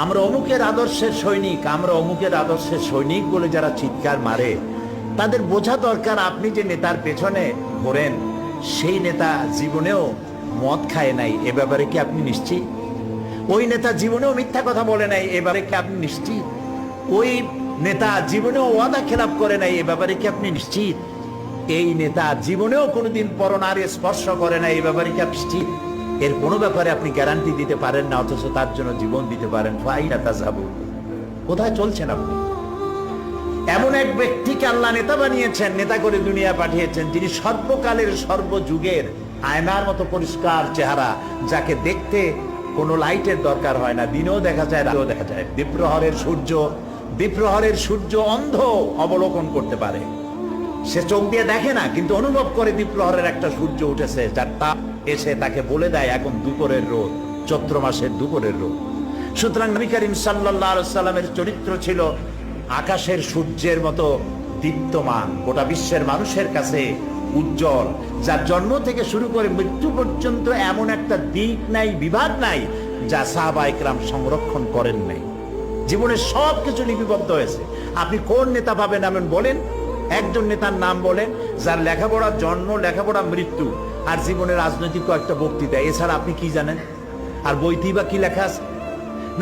আমরা অমুকের আদর্শের সৈনিক, আমরা অমুকের আদর্শের সৈনিক বলে যারা চিৎকার মারে, তাদের বোঝা দরকার আপনি যে নেতার পেছনে ঘোরেন, সেই নেতা জীবনেও মদ খায় নাই, এ ব্যাপারে কি আপনি নিশ্চিত? ওই নেতা জীবনেও মিথ্যা কথা বলে নাই, এ ব্যাপারে কি আপনি নিশ্চিত? ওই নেতা জীবনেও ওয়াদা খেলাপ করে নাই, এ ব্যাপারে কি আপনি নিশ্চিত? এই নেতা জীবনেও কোনোদিন পরনারে স্পর্শ করে নাই এই ব্যাপারে কি আপনি নিশ্চিত? এর কোনো ব্যাপারে আপনি গ্যারান্টি দিতে পারেন না, অথচ তার জন্য জীবন দিতে পারেন। কোথায় চলছেন আপনি? এমন এক ব্যক্তিকে আল্লাহ নেতা বানিয়েছেন, নেতা করে দুনিয়া পাঠিয়েছেন, যিনি সর্বকালের সর্বযুগের আয়নার মতো পরিষ্কার চেহারা, যাকে দেখতে কোনো লাইটের দরকার হয় না। দিনেও দেখা যায়, রাতেও দেখা যায়। বিপ্রহরের সূর্য বিপ্রহরের সূর্য অন্ধ অবলোকন করতে পারে। সে চোখ দিয়ে দেখে না, কিন্তু অনুভব করে বিপ্রহরের একটা সূর্য উঠেছে, যার তাপ এসে তাকে বলে দেয়, এখন দুপুরের রোদ, চৈত্র মাসের দুপুরের রোদ। সুতরাং নবী করিম সাল্লামের চরিত্র ছিল আকাশের সূর্যের মতো দীপ্তমান, গোটা বিশ্বের মানুষের কাছে উজ্জ্বল, যার জন্ম থেকে শুরু করে মৃত্যু পর্যন্ত এমন একটা দিক নাই, বিভাগ নাই, যা সাহাবা ইকরাম সংরক্ষণ করেন নাই। জীবনের সব কিছু লিপিবদ্ধ হয়েছে। আপনি কোন নেতা পাবেন এমন বলেন একজন নেতার নাম বলেন, যার লেখাপড়া জন্ম, লেখাপড়া মৃত্যু আর জীবনের রাজনৈতিক কয়েকটা বক্তৃতা। এছাড়া আপনি কি জানেন? আর বইতেই বা কি লেখা আছে?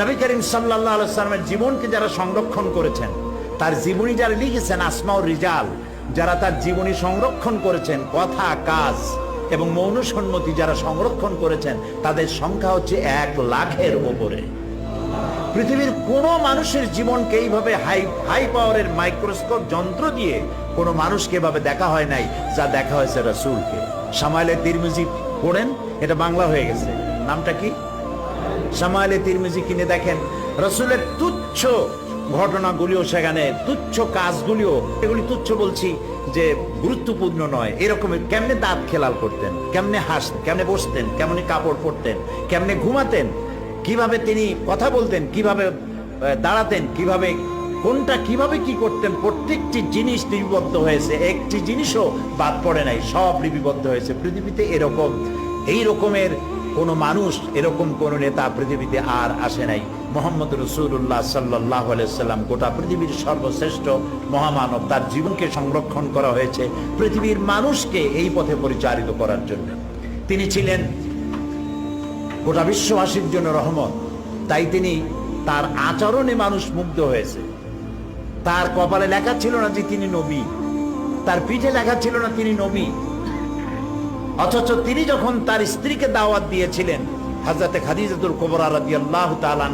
নবী করিম সাল্লাহ আলাইসালামের জীবনকে যারা সংরক্ষণ করেছেন, তার জীবনী যারা লিখেছেন, আসমাউর রিজাল, যারা তার জীবনী সংরক্ষণ করেছেন, কথা, কাজ এবং মৌন সম্মতি যারা সংরক্ষণ করেছেন, তাদের সংখ্যা হচ্ছে এক লাখের ওপরে। পৃথিবীর কোনো মানুষের জীবনকে এইভাবে হাই হাই পাওয়ারের মাইক্রোস্কোপ যন্ত্র দিয়ে কোনো মানুষকে এভাবে দেখা হয় নাই, যা দেখা হয়েছে রসুলকে। সামাইলে তিরমিজি পড়েন, এটা বাংলা হয়ে গেছে। নামটা কি? সামাইলে তিরমিজি কিনে দেখেন। রসুলের তুচ্ছ ঘটনাগুলিও সেখানে, তুচ্ছ কাজগুলিও, এগুলি তুচ্ছ বলছি যে গুরুত্বপূর্ণ নয়। এরকম কেমনে দাঁত খেলাল করতেন, কেমনে হাসতেন, কেমনে বসতেন, কেমনে কাপড় পরতেন, কেমনে ঘুমাতেন কীভাবে তিনি কথা বলতেন, কীভাবে দাঁড়াতেন, কীভাবে, কোনটা, কীভাবে কি করতেন, প্রত্যেকটি জিনিস লিপিবদ্ধ হয়েছে, একটি জিনিসও বাদ পড়ে নাই, সব লিপিবদ্ধ হয়েছে। পৃথিবীতে এরকম, এই রকমের কোন মানুষ, এরকম কোন নেতা পৃথিবীতে আর আসে নাই। মোহাম্মদ রসুল্লাহ সাল্লাহ সাল্লাম গোটা পৃথিবীর সর্বশ্রেষ্ঠ মহামানব, তার জীবনকে সংরক্ষণ করা হয়েছে পৃথিবীর মানুষকে এই পথে পরিচালিত করার জন্য। তিনি ছিলেন গোটা বিশ্ববাসীর জন্য রহমত। তাই তিনি তার আচরণে মানুষ মুগ্ধ হয়েছে। তার কপালে লেখা ছিল না যে তিনি নবী। তার পিঠে লেখা ছিল না তিনি নবী। অথচ তিনি যখন তার স্ত্রীকে দাওয়াত দিয়েছিলেন হাজরতে খাদিজাতুল কোবরা রাদিয়াল্লাহু তাআলা